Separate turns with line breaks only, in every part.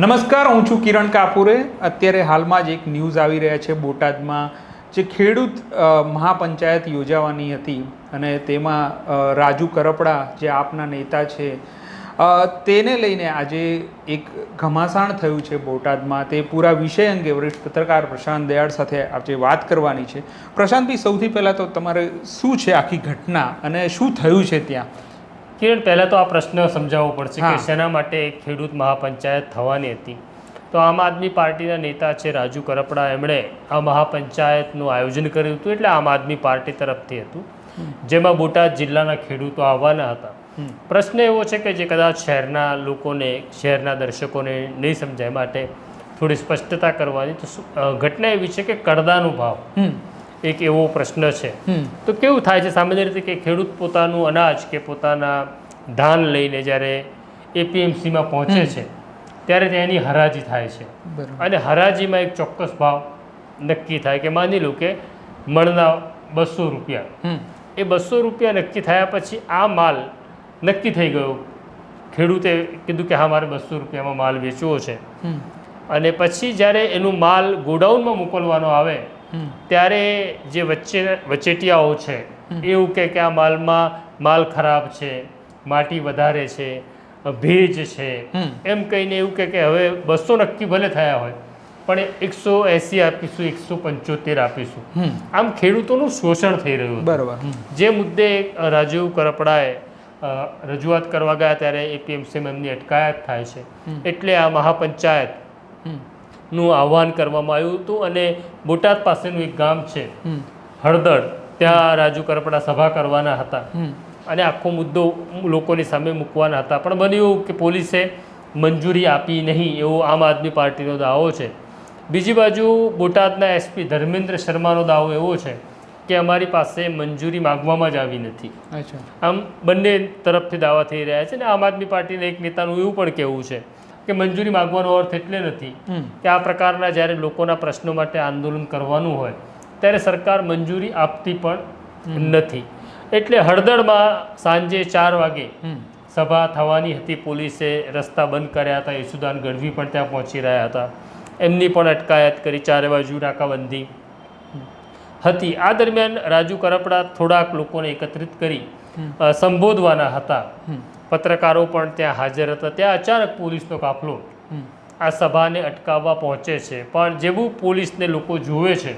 નમસ્કાર, હું છું કિરણ કાપુરે. અત્યારે હાલમાં જ એક ન્યૂઝ આવી રહ્યા છે બોટાદમાં, જે ખેડૂત મહાપંચાયત યોજાવાની હતી અને તેમાં રાજુ કરપડા, જે આપના નેતા છે તેને લઈને આજે એક ઘમાસાણ થયું છે બોટાદમાં. તે પૂરા વિષય અંગે વરિષ્ઠ પત્રકાર પ્રશાંત દયાળ સાથે આજે વાત કરવાની છે. પ્રશાંતભાઈ સૌથી પહેલાં તો તમારે શું છે આખી ઘટના અને શું થયું છે ત્યાં?
કિરણ પહેલાં તો આ પ્રશ્ન સમજાવવો પડશે કે શેના માટે એક ખેડૂત મહાપંચાયત થવાની હતી? તો આમ આદમી પાર્ટીના નેતા છે રાજુ કરપડા એમણે આ મહાપંચાયતનું આયોજન કર્યું હતું એટલે આમ આદમી પાર્ટી તરફથી હતું. જેમાં બોટાદ જિલ્લાના ખેડૂતો આવવાના હતા. પ્રશ્ન એવો છે કે જે કદાચ શહેરના લોકોને શહેરના દર્શકોને નહીં સમજાય માટે થોડી સ્પષ્ટતા કરવાની. તો ઘટના એવી છે કે કડદાનો ભાવ એક એવો પ્રશ્ન છે. તો કેવું થાય છે? સામાન્ય રીતે કે ખેડૂત પોતાનું અનાજ કે પોતાના ધાન લઈને જ્યારે એપીએમસીમાં પહોંચે છે ત્યારે તેની હરાજી થાય છે. અને હરાજીમાં એક ચોક્કસ ભાવ નક્કી થાય કે માની લો કે મણના બસો રૂપિયા. એ બસો રૂપિયા નક્કી થયા પછી આ માલ નક્કી થઈ ગયો. ખેડૂતે કીધું કે હા મારે બસો રૂપિયામાં માલ વેચવો છે. અને પછી જ્યારે એનું માલ ગોડાઉનમાં મોકલવાનો આવે ત્યારે જે વચ્ચે વચેટિયાઓ છે એવું કહે કે આ માલમાં માલ ખરાબ છે માટી વધારે છે ભેજ છે એમ કહીને એવું કહે કે હવે બસો નક્કી ભલે થયા હોય પણ એકસો એંસી આપીશું એકસો પંચોતેર આપીશું. આમ ખેડૂતોનું શોષણ થઈ રહ્યું
બરાબર.
જે મુદ્દે રાજીવ કરપડાએ રજૂઆત કરવા ગયા ત્યારે એપીએમસી એમની અટકાયત થાય છે. એટલે આ મહાપંચાયત નું આહવાન કરવામાં આવ્યું હતું અને બોટાદ પાસેનું એક ગામ છે. હળદર ત્યાં રાજુ કરપડા સભા કરવાના હતા. અને આખો મુદ્દો લોકોની સામે મૂકવાના હતા. પણ બન્યું કે પોલીસે મંજૂરી આપી નહીં એવો આમ આદમી પાર્ટીનો દાવો છે. બીજી બાજુ બોટાદના એસપી ધર્મેન્દ્ર શર્માનો દાવો એવો છે કે અમારી પાસે મંજૂરી માગવામાં જ આવી નથી.
અચ્છા.
આમ બંને તરફથી દાવા થઈ રહ્યા છે ને આમ આદમી પાર્ટીના એક નેતાનું એવું પણ કહેવું છે કે મંજૂરી માગવાનો અર્થ એટલે નથી કે આ પ્રકારના જ્યારે લોકોના પ્રશ્નો માટે આંદોલન કરવાનું હોય ત્યારે સરકાર મંજૂરી આપતી પણ નથી. એટલે હળદળમાં સાંજે ચાર વાગે સભા થવાની હતી. પોલીસે રસ્તા બંધ કર્યા હતા. યશુદાન ગઢવી પણ ત્યાં પહોંચી રહ્યા હતા. એમની પણ અટકાયત કરી. ચારે બાજુ નાકાબંધી હતી. આ દરમિયાન રાજુ કરપડા થોડાક લોકોને એકત્રિત કરી સંબોધવાના હતા. પત્રકારો પણ ત્યાં હાજર હતા. ત્યાં અચાનક પોલીસનો કાફલો આ સભાને અટકાવવા પહોંચે છે. પણ જેવું પોલીસને લોકો જુએ છે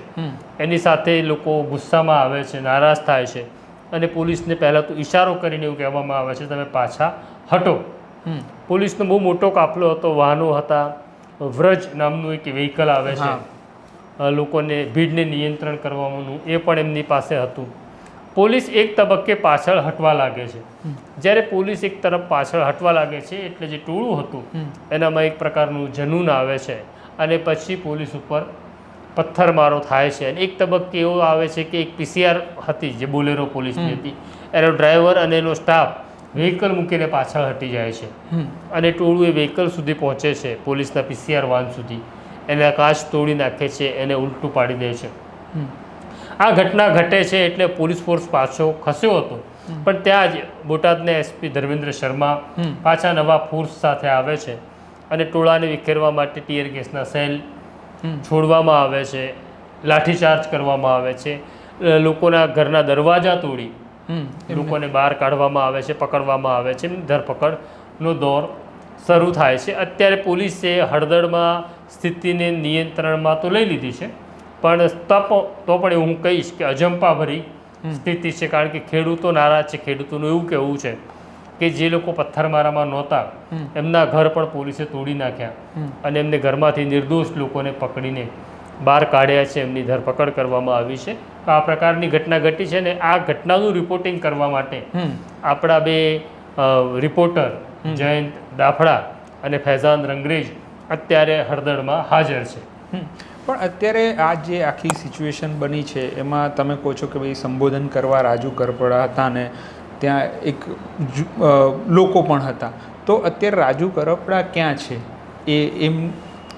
એની સાથે લોકો ગુસ્સામાં આવે છે નારાજ થાય છે અને પોલીસને પહેલાં તો ઇશારો કરીને એવું કહેવામાં આવે છે તમે પાછા હટો. પોલીસનો બહુ મોટો કાફલો હતો. વાહનો હતા. વ્રજ નામનું એક વ્હીકલ આવે છે. લોકોને ભીડને નિયંત્રણ કરવાનું એ પણ એમની પાસે હતું. પોલીસ એક તબક્કે પાછળ હટવા લાગે છે. જ્યારે પોલીસ એક તરફ પાછળ હટવા લાગે છે એટલે જે ટોળું હતું એનામાં એક પ્રકારનું જનૂન આવે છે અને પછી પોલીસ ઉપર પથ્થરમારો થાય છે. અને એક તબક્કે એવો આવે છે કે એક પીસીઆર હતી જે બોલેરો પોલીસની હતી. એનો ડ્રાઈવર અને એનો સ્ટાફ વ્હીકલ મૂકીને પાછળ હટી જાય છે. અને ટોળું એ વ્હીકલ સુધી પહોંચે છે પોલીસના પીસીઆર વાન સુધી. એના કાચ તોડી નાખે છે એને ઉલટું પાડી દે છે. આ ઘટના ઘટે છે એટલે પોલીસ ફોર્સ પાછો ખસ્યો હતો. પણ ત્યાં જ બોટાદના એસપી ધર્મેન્દ્ર શર્મા પાછા નવા ફોર્સ સાથે આવે છે અને ટોળાને વિખેરવા માટે ટીયર ગેસના સેલ છોડવામાં આવે છે લાઠીચાર્જ કરવામાં આવે છે લોકોના ઘરના દરવાજા તોડી લોકોને બહાર કાઢવામાં આવે છે પકડવામાં આવે છે ધરપકડનો દોર શરૂ થાય છે. અત્યારે પોલીસે હળદળમાં સ્થિતિને નિયંત્રણમાં તો લઈ લીધી છે પણ તપ તો પણ હું કહીશ કે અજંપાભરી સ્થિતિ છે કારણ કે ખેડૂતો નારાજ છે. ખેડૂતોનું એવું કહેવું છે કે જે લોકો પથ્થરમારામાં નહોતા એમના ઘર પણ પોલીસે તોડી નાખ્યા અને એમને ઘરમાંથી નિર્દોષ લોકોને પકડીને બહાર કાઢ્યા છે. એમની ધરપકડ કરવામાં આવી છે. તો આ પ્રકારની ઘટના ઘટી છે ને આ ઘટનાનું રિપોર્ટિંગ કરવા માટે આપણા બે રિપોર્ટર જયંત દાફડા અને ફૈઝાન રંગરેજ અત્યારે હળદળમાં હાજર છે.
પણ અત્યારે આ જે આખી સિચ્યુએશન બની છે એમાં તમે કહો છો કે ભાઈ સંબોધન કરવા રાજુ કરપડા હતા ને ત્યાં એક લોકો પણ હતા. તો અત્યારે રાજુ કરપડા ક્યાં છે? એ એમ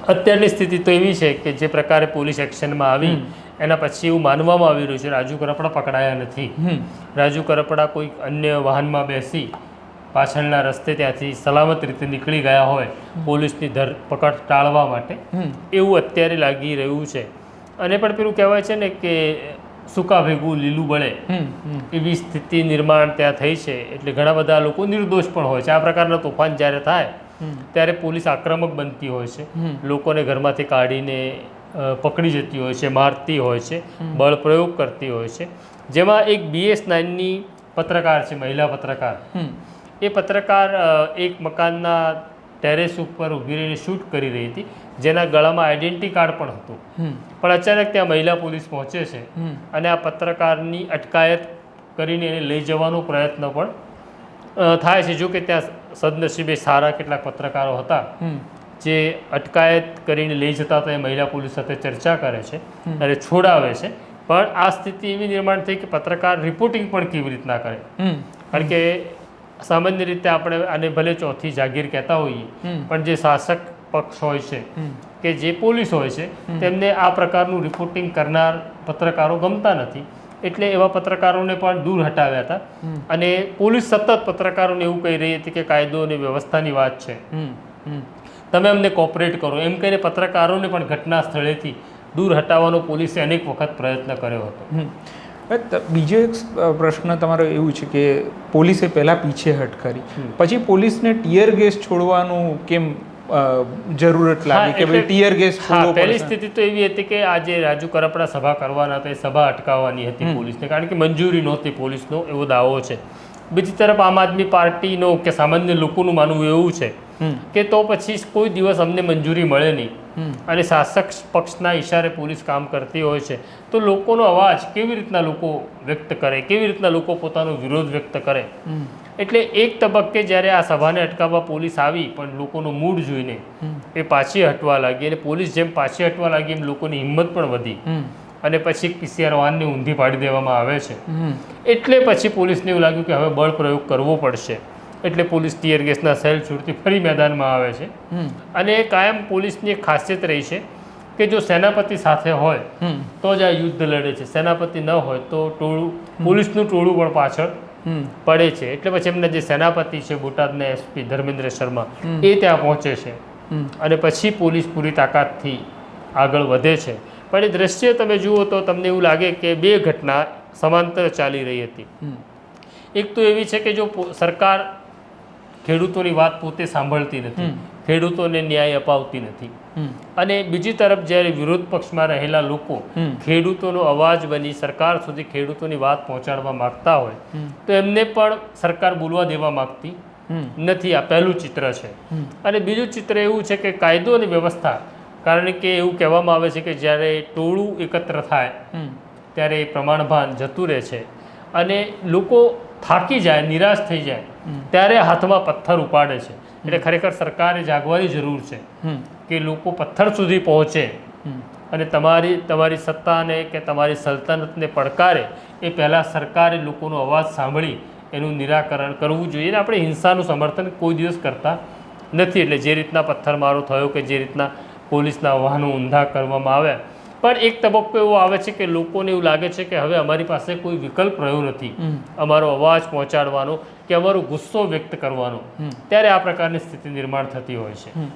અત્યારની સ્થિતિ તો એવી છે કે જે પ્રકારે પોલીસ એક્શનમાં આવી એના પછી એવું માનવામાં આવી રહ્યું છે રાજુ કરપડા પકડાયા નથી. રાજુ કરપડા કોઈ અન્ય વાહનમાં બેસી પાછળના રસ્તે ત્યાંથી સલામત રીતે નીકળી ગયા હોય પોલીસની ધરપકડ ટાળવા માટે. એવું અત્યારે લાગી રહ્યું છે. અને પણ પેલું કહેવાય છે ને કે સૂકા ભેગું લીલું બળે એવી સ્થિતિ નિર્માણ ત્યાં થઈ છે. એટલે ઘણા બધા લોકો નિર્દોષ પણ હોય છે. આ પ્રકારના તોફાન જ્યારે થાય ત્યારે પોલીસ આક્રમક બનતી હોય છે. લોકોને ઘરમાંથી કાઢીને પકડી જતી હોય છે મારતી હોય છે બળ પ્રયોગ કરતી હોય છે. જેમાં એક બીએસ નાઇનની પત્રકાર છે મહિલા પત્રકાર. એ પત્રકાર એક મકાનના ટેરેસ ઉપર ઊભી રહીને શૂટ કરી રહી હતી જેના ગળામાં આઈડેન્ટિટી કાર્ડ પણ હતું. પણ અચાનક ત્યાં મહિલા પોલીસ પહોંચે છે અને આ પત્રકારની અટકાયત કરીને એને લઈ જવાનો પ્રયત્ન પણ થાય છે. જો કે ત્યાં સદનસીબે સારા કેટલાક પત્રકારો હતા જે અટકાયત કરીને લઈ જતા હતા એ મહિલા પોલીસ સાથે ચર્ચા કરે છે અને છોડાવે છે. પણ આ સ્થિતિ એવી નિર્માણ થઈ કે પત્રકાર રિપોર્ટિંગ પણ કેવી રીતના કરે. કારણ કે સામાન્ય રીતે આપણે આને ભલે ચોથી જાગીર કહેતા હોઈએ પણ જે શાસક પક્ષ હોય છે કે જે પોલીસ હોય છે તેમને આ પ્રકારનું રિપોર્ટિંગ કરનાર પત્રકારો ગમતા નથી. એટલે એવા પત્રકારોને પણ દૂર હટાવ્યા હતા. અને પોલીસ સતત પત્રકારોને એવું કહી રહી હતી કે કાયદો અને વ્યવસ્થાની વાત છે. તમે અમને કોપરેટ કરો. એમ કહીને પત્રકારોને પણ ઘટના સ્થળેથી દૂર હટાવવાનો પોલીસે અનેક વખત પ્રયત્ન કર્યો હતો.
બીજો એક પ્રશ્ન તમારો એવું છે કે પોલીસે પહેલાં પીછેહટ કરી. પછી પોલીસને ટીયર ગેસ છોડવાનું કેમ જરૂરત લાગી કે ભાઈ ટીયર ગેસ
હા પહેલી સ્થિતિ તો એવી હતી કે આજે રાજુ કરપડા સભા કરવાના હતા એ સભા અટકાવવાની હતી પોલીસને કારણ કે મંજૂરી નહોતી પોલીસનો એવો દાવો છે. બીજી તરફ આમ આદમી પાર્ટીનો કે સામાન્ય લોકોનું માનવું એવું છે કે તો પછી કોઈ દિવસ અમને મંજૂરી મળે નહીં. અને શાસક પક્ષના ઈશારે પોલીસ કામ કરતી હોય છે. તો લોકોનો અવાજ કેવી રીતના લોકો વ્યક્ત કરે? કેવી રીતના લોકો પોતાનો વિરોધ વ્યક્ત કરે? એટલે એક તબક્કે જ્યારે આ સભાને અટકાવવા પોલીસ આવી પણ લોકોનો મૂડ જોઈને એ પાછી હટવા લાગી અને પોલીસ જેમ પાછી હટવા લાગી એમ લોકોની હિંમત પણ વધી. અને પછી પીસીઆર વાનને ઊંધી પાડી દેવામાં આવે છે. એટલે પછી પોલીસને એવું લાગ્યું કે હવે બળ પ્રયોગ કરવો પડશે. એટલે પોલીસ ટીયર ગેસના સેલ છૂટથી ફરી મેદાનમાં આવે છે. અને એ કાયમ પોલીસની એક ખાસિયત રહી છે કે જો સેનાપતિ સાથે હોય તો જ આ યુદ્ધ લડે છે. સેનાપતિ ન હોય તો ટોળું પોલીસનું ટોળું પણ પાછળ પડે છે. એટલે પછી એમના જે સેનાપતિ છે બોટાદના એસપી ધર્મેન્દ્ર શર્મા એ ત્યાં પહોંચે છે. અને પછી પોલીસ પૂરી તાકાતથી આગળ વધે છે. પણ એ દ્રશ્ય તમે જુઓ તો તમને એવું લાગે કે બે ઘટના સમાંતર ચાલી રહી હતી. એક તો એવી છે કે જો સરકાર ખેડૂતોની વાત પોતે સાંભળતી નથી. ખેડૂતોને ન્યાય અપાવતી નથી. અને બીજી તરફ જ્યારે વિરોધ પક્ષમાં રહેલા લોકો ખેડૂતોનો અવાજ બની સરકાર સુધી ખેડૂતોની વાત પહોંચાડવા માંગતા હોય તો એમને પણ સરકાર બોલવા દેવા માંગતી નથી. આ પહેલું ચિત્ર છે. અને બીજું ચિત્ર એવું છે કે કાયદો અને વ્યવસ્થા કારણ કે એવું કહેવામાં આવે છે કે જ્યારે ટોળું એકત્ર થાય ત્યારે એ પ્રમાણભાન જતું રહે છે. અને લોકો થાકી જાય નિરાશ થઈ જાય. ત્યારે હાથમાં પથ્થર ઉપાડે છે. એટલે ખરેખર સરકારે જાગવાની જરૂર છે કે લોકો પથ્થર સુધી પહોંચે. અને તમારી તમારી સત્તાને કે તમારી સલ્તનતને પડકારે એ પહેલાં સરકારે લોકોનો અવાજ સાંભળી એનું નિરાકરણ કરવું જોઈએ. અને આપણે હિંસાનું સમર્થન કોઈ દિવસ કરતા નથી. એટલે જે રીતના પથ્થરમારો થયો કે જે રીતના પોલીસના વાહનો ઊંધા કરવામાં આવ્યા પણ એક તબક્કો એવો આવે છે કે લોકોને એવું લાગે છે કે હવે અમારી પાસે કોઈ વિકલ્પ રહ્યો નથી. અમારો અવાજ પહોંચાડવાનો કે અમારો ગુસ્સો વ્યક્ત કરવાનો. ત્યારે આ પ્રકારની સ્થિતિ નિર્માણ થતી હોય છે.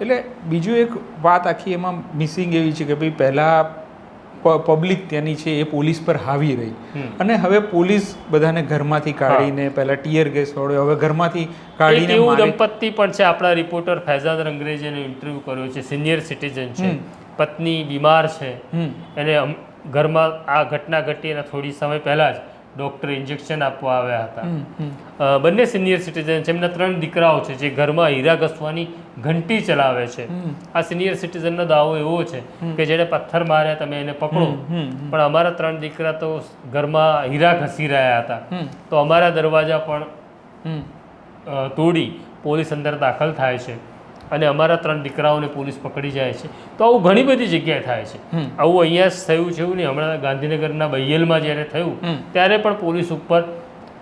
એટલે બીજું એક વાત આખી એમાં મિસિંગ એવી છે કે ભાઈ પહેલાં પબ્લિક ત્યાંની છે એ પોલીસ પર હાવી રહી. અને હવે પોલીસ બધાને ઘરમાંથી કાઢીને પહેલા ટીયર ગેસ વડે હવે ઘરમાંથી કાઢીને
એવું દંપતી પણ છે આપણા રિપોર્ટર ફૈઝાદ રંગરેજીનો ઇન્ટરવ્યુ કર્યો છે સિનિયર સિટીઝન છે. પત્ની બીમાર છે એને ઘરમાં આ ઘટના ઘટી એના થોડી સમય પહેલાં જ ડૉક્ટર ઇન્જેક્શન આપવા આવ્યા હતા. બંને સિનિયર સિટીઝન છે એમના ત્રણ દીકરાઓ છે જે ઘરમાં હીરા ઘસવાની ઘંટી ચલાવે છે. આ સિનિયર સિટીઝનનો દાવો એવો છે કે જેને પથ્થર માર્યા તમે એને પકડો. પણ અમારા ત્રણ દીકરા તો ઘરમાં હીરા ઘસી રહ્યા હતા. તો અમારા દરવાજા પણ તોડી પોલીસ અંદર દાખલ થાય છે. અને અમારા ત્રણ દીકરાઓને પોલીસ પકડી જાય છે. તો આવું ઘણી બધી જગ્યાએ થાય છે. આવું અહીંયા જ થયું છે એવું નહીં. હમણાં ગાંધીનગરના બૈયલમાં જ્યારે થયું ત્યારે પણ પોલીસ ઉપર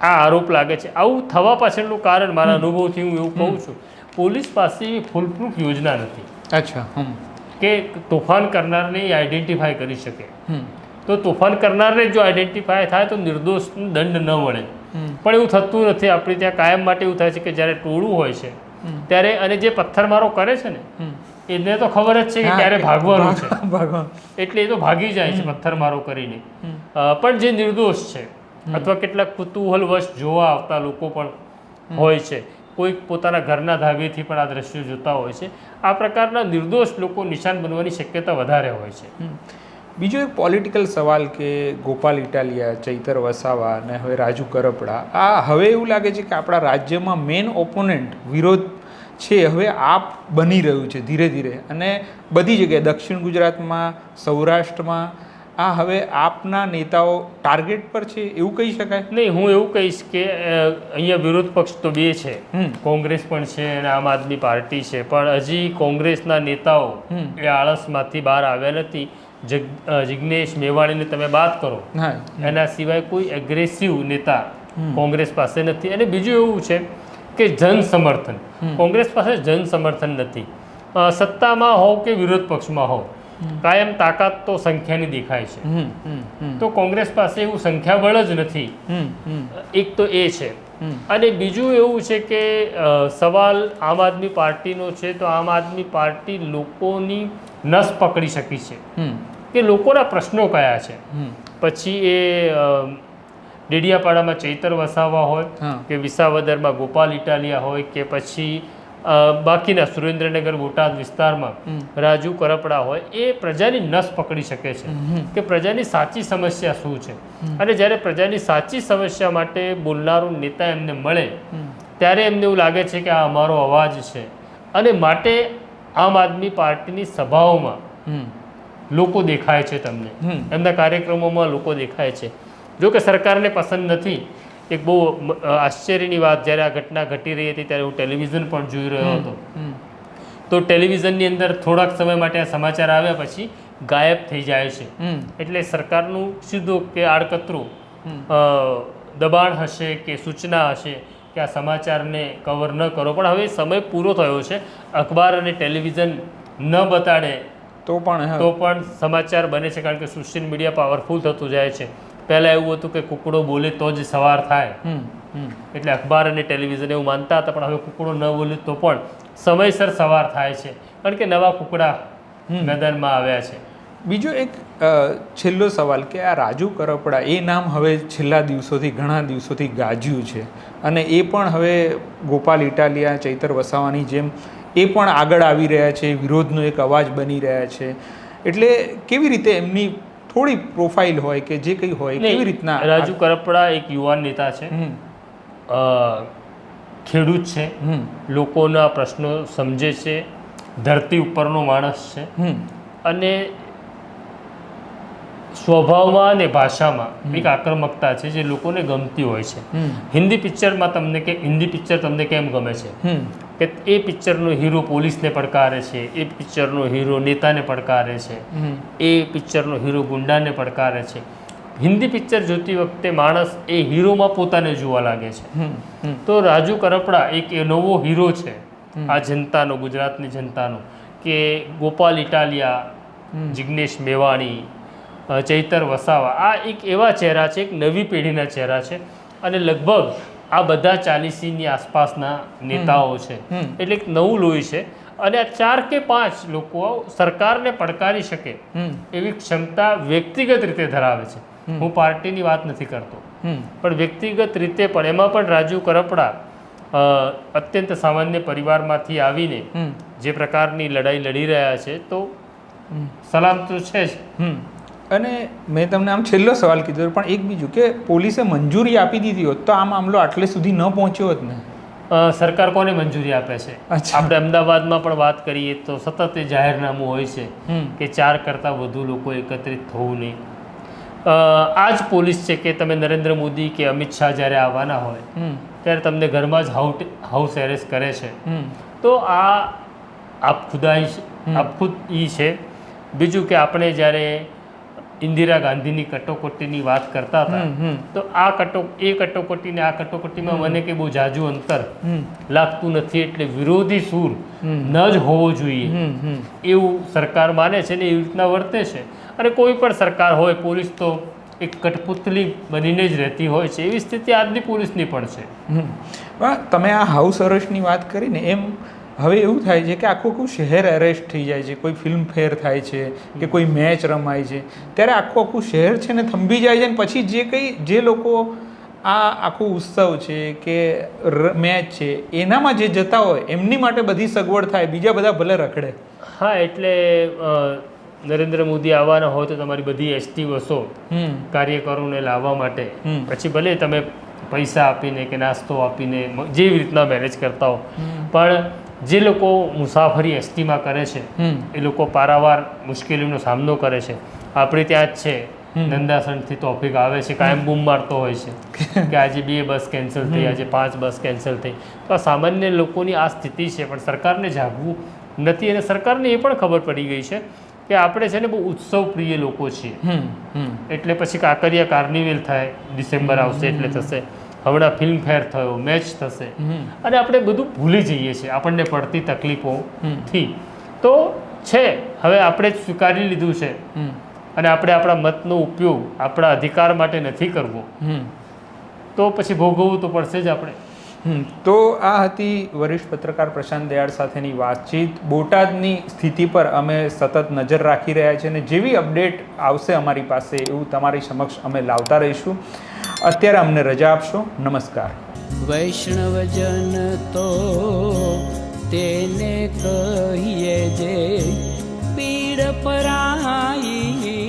આ આરોપ લાગે છે. આવું થવા પાછળનું કારણ મારા અનુભવથી હું એવું કહું છું. પોલીસ પાસે ફૂલપ્રૂફ યોજના નથી.
અચ્છા
કે તોફાન કરનારને આઈડેન્ટિફાય કરી શકે. તો તોફાન કરનારને જો આઈડેન્ટિફાય થાય તો નિર્દોષ દંડ ન મળે. પણ એવું થતું નથી. આપણે ત્યાં કાયમ માટે એવું થાય છે કે જ્યારે ટોળું હોય છે. ત્યારે અને જે પથ્થરમારો કરે છે ને એને તો ખબર જ છે કે ક્યારે ભાગવાનું છે. એટલે એ તો ભાગી જાય છે પથ્થરમારો કરીને. પણ જે નિર્દોષ છે અથવા કેટલાક કુતૂહલવશ જોવા આવતા લોકો પણ હોય છે. કોઈક પોતાના ઘરના ધાબેથી પણ આ દ્રશ્યો જોતા હોય છે. આ પ્રકારના નિર્દોષ લોકો નિશાન બનવાની શક્યતા વધારે હોય છે.
બીજો એક પોલિટિકલ સવાલ કે ગોપાલ ઇટાલિયા ચૈતર વસાવા અને હવે રાજુ કરપડા આ હવે એવું લાગે છે કે આપણા રાજ્યમાં મેન ઓપોનન્ટ વિરોધ છે હવે આપ બની રહ્યું છે ધીરે ધીરે. અને બધી જગ્યાએ દક્ષિણ ગુજરાતમાં સૌરાષ્ટ્રમાં આ હવે આપના નેતાઓ ટાર્ગેટ પર છે એવું કહી શકાય?
નહીં હું એવું કહીશ કે અહીંયા વિરોધ પક્ષ તો બે છે. કોંગ્રેસ પણ છે અને આમ આદમી પાર્ટી છે. પણ હજી કોંગ્રેસના નેતાઓ એ આળસમાંથી બહાર આવ્યા નથી. જગ જિગ્નેશ મેવાણીની તમે વાત કરો. એના સિવાય કોઈ એગ્રેસિવ નેતા કોંગ્રેસ પાસે નથી. અને બીજું એવું છે કે જન સમર્થન કોંગ્રેસ પાસે જન સમર્થન નથી સત્તામાં હોવ કે વિરોધ પક્ષમાં હોવ કાયમ તાકાત તો સંખ્યાની દેખાય છે. તો કોંગ્રેસ પાસે એવું સંખ્યાબળ જ નથી. એક તો એ છે. અને બીજું એવું છે કે સવાલ આમ આદમી પાર્ટીનો છે તો આમ આદમી પાર્ટી લોકોની નસ પકડી શકી છે. કે લોકોના પ્રશ્નો કયા છે? પછી એ ડેડિયાપાડામાં ચૈતર વસાવા હોય કે વિસાવદરમાં ગોપાલ ઇટાલિયા હોય કે પછી બાકીના સુરેન્દ્રનગર બોટાદ વિસ્તારમાં રાજુ કરપડા હોય એ પ્રજાની નસ પકડી શકે છે. કે પ્રજાની સાચી સમસ્યા શું છે? અને જ્યારે પ્રજાની સાચી સમસ્યા માટે બોલનારું નેતા એમને મળે ત્યારે એમને એવું લાગે છે કે આ અમારો અવાજ છે. અને માટે આમ આદમી પાર્ટીની સભાઓમાં લોકો દેખાય છે તમને. એમના કાર્યક્રમોમાં લોકો દેખાય છે. જો કે સરકારને પસંદ નથી એક બહુ આશ્ચર્યની વાત જ્યારે આ ઘટના ઘટી રહી હતી ત્યારે હું ટેલિવિઝન પણ જોઈ રહ્યો હતો. તો ટેલિવિઝનની અંદર થોડાક સમય માટે આ સમાચાર આવ્યા પછી ગાયબ થઈ જાય છે. એટલે સરકારનું સીધું કે આડકતરું દબાણ હશે કે સૂચના હશે કે આ સમાચારને કવર ન કરો. પણ હવે સમય પૂરો થયો છે. અખબાર અને ટેલિવિઝન ન બતાડે
તો પણ
તો પણ સમાચાર બને છે કારણ કે સોશિયલ મીડિયા પાવરફુલ થતું જાય છે. પહેલાં એવું હતું કે કુકડો બોલે તો જ સવાર થાય. એટલે અખબાર અને ટેલિવિઝન એવું માનતા હતા પણ હવે કુકડો ન બોલે તો પણ સમયસર સવાર થાય છે. કારણ કે નવા કુકડા. મેદાનમાં આવ્યા છે.
બીજો એક છેલ્લો સવાલ કે આ રાજુ કરપડા એ નામ હવે છેલ્લા દિવસોથી ઘણા દિવસોથી ગાજ્યું છે. અને એ પણ હવે ગોપાલ ઇટાલિયા ચૈતર વસાવાની જેમ એ પણ આગળ આવી રહ્યા છે વિરોધનો એક અવાજ બની રહ્યા છે. એટલે કેવી રીતે એમની થોડી પ્રોફાઇલ હોય કે જે કંઈ હોય કેવી રીતના
રાજુ કરપડા એક યુવાન નેતા છે. ખેડૂત છે. લોકોના પ્રશ્નો સમજે છે. ધરતી ઉપરનો માણસ છે. અને સ્વભાવમાં અને ભાષામાં એક આક્રમકતા છે જે લોકોને ગમતી હોય છે. હિન્દી પિક્ચરમાં તમને કે હિન્દી પિક્ચર તમને કેમ ગમે છે? કે એ પિક્ચરનો હીરો પોલીસને પડકારે છે એ પિક્ચરનો હીરો નેતાને પડકારે છે એ પિક્ચરનો હીરો ગુંડાને પડકારે છે. હિન્દી પિક્ચર જોતી વખતે માણસ એ હીરોમાં પોતાને જોવા લાગે છે. તો રાજુ કરપડા એક એ નવો હીરો છે આ જનતાનો ગુજરાતની જનતાનો કે ગોપાલ ઇટાલિયા જિગ્નેશ મેવાણી ચૈતર વસાવા આ એક એવા ચહેરા છે એક નવી પેઢીના ચહેરા છે. અને લગભગ આ બધા ચાલીસીની આસપાસના નેતાઓ છે. એટલે એક નવું લોહી છે અને આ ચાર કે પાંચ લોકો સરકારને પડકારી શકે એવી ક્ષમતા વ્યક્તિગત રીતે ધરાવે છે. હું પાર્ટીની વાત નથી કરતો. પણ વ્યક્તિગત રીતે પણ એમાં પણ રાજુ કરપડા અત્યંત સામાન્ય પરિવારમાંથી આવીને જે પ્રકારની લડાઈ લડી રહ્યા છે તો સલામ તો છે જ.
અને મેં તમને આમ છેલ્લો સવાલ કીધો પણ એક બીજું કે પોલીસે મંજૂરી આપી દીધી હોત તો આ મામલો આટલે સુધી ન પહોંચ્યો હોત ને?
સરકાર કોને મંજૂરી આપે છે. આપણે અમદાવાદમાં પણ વાત કરીએ તો સતત એ જાહેરનામું હોય છે કે ચાર કરતાં વધુ લોકો એકત્રિત થવું નહીં. આ જ પોલીસ છે કે તમે નરેન્દ્ર મોદી કે અમિત શાહ જ્યારે આવવાના હોય ત્યારે તમને ઘરમાં જ હાઉટ હાઉસ એરેસ્ટ કરે છે. તો આ આપ ખુદાઈ
હમ.
આપ ખુદ ઈ છે. બીજું કે આપણે જ્યારે ઇન્દિરા ગાંધીની કટોકટીની વાત કરતા હતા. તો આ કટો એ કટોકટીને આ કટોકટીમાં મને કે બહુ જાજુ અંતર લાગતું નથી એટલે વિરોધી સૂર ન જ હોવો જોઈએ. એવું સરકાર માને છે ને એવી રીતના વર્તે છે. અને કોઈ પણ સરકાર હોય પોલીસ તો એક કઠપુતલી બનીને જ રહેતી હોય છે. એવી સ્થિતિ આજની પોલીસની પણ છે.
તમે આ હાઉસ અરેસ્ટની વાત કરીને એમ હવે એવું થાય છે કે આખું આખું શહેર અરેસ્ટ થઈ જાય છે કોઈ ફિલ્મ ફેર થાય છે કે કોઈ મેચ રમાય છે. ત્યારે આખું આખું શહેર છે ને થંભી જાય છે ને પછી જે કંઈ જે લોકો આ આખું ઉત્સવ છે કે મેચ છે એનામાં જે જતા હોય એમની માટે બધી સગવડ થાય બીજા બધા ભલે રખડે.
હા એટલે નરેન્દ્ર મોદી આવવાના હોય તો તમારી બધી એસટી બસો કાર્યકરોને લાવવા માટે. પછી ભલે તમે પૈસા આપીને કે નાસ્તો આપીને જેવી રીતના મેનેજ કરતા હો. પણ જે લોકો મુસાફરી એસટીમાં કરે છે એ લોકો પારાવાર મુશ્કેલીનો સામનો કરે છે. આપણે ત્યાં જ છે. નંદાસણથી ટોપિક આવે છે કાયમ બૂમ મારતો હોય છે. કે આજે બે બસ કેન્સલ થઈ આજે પાંચ બસ કેન્સલ થઈ. તો આ સામાન્ય લોકોની આ સ્થિતિ છે પણ સરકારને જાગવું નથી અને સરકારને એ પણ ખબર પડી ગઈ છે કે આપણે છે ને બહુ ઉત્સવ પ્રિય લોકો છીએ. એટલે પછી કાંકરિયા કાર્નિવેલ થાય ડિસેમ્બર આવશે એટલે થશે. હમણાં ફિલ્મફેર થયો મેચ થશે. અને આપણે બધું ભૂલી જઈએ છીએ આપણને પડતી તકલીફોથી. તો છે હવે આપણે જ સ્વીકારી લીધું છે. અને આપણે આપણા મતનો ઉપયોગ આપણા અધિકાર માટે નથી કરવો. તો પછી ભોગવવું તો પડશે જ આપણે.
તો આ હતી વરિષ્ઠ પત્રકાર પ્રશાંત દયાળ સાથેની વાતચીત. બોટાદની સ્થિતિ પર અમે સતત નજર રાખી રહ્યા છીએ અને જેવી અપડેટ આવશે અમારી પાસે એવું તમારી સમક્ષ અમે લાવતા રહીશું. અત્યારે અમને રજા આપશો. નમસ્કાર.
વૈષ્ણવજન તો તેને કહીએ જે પીડ પરાઈ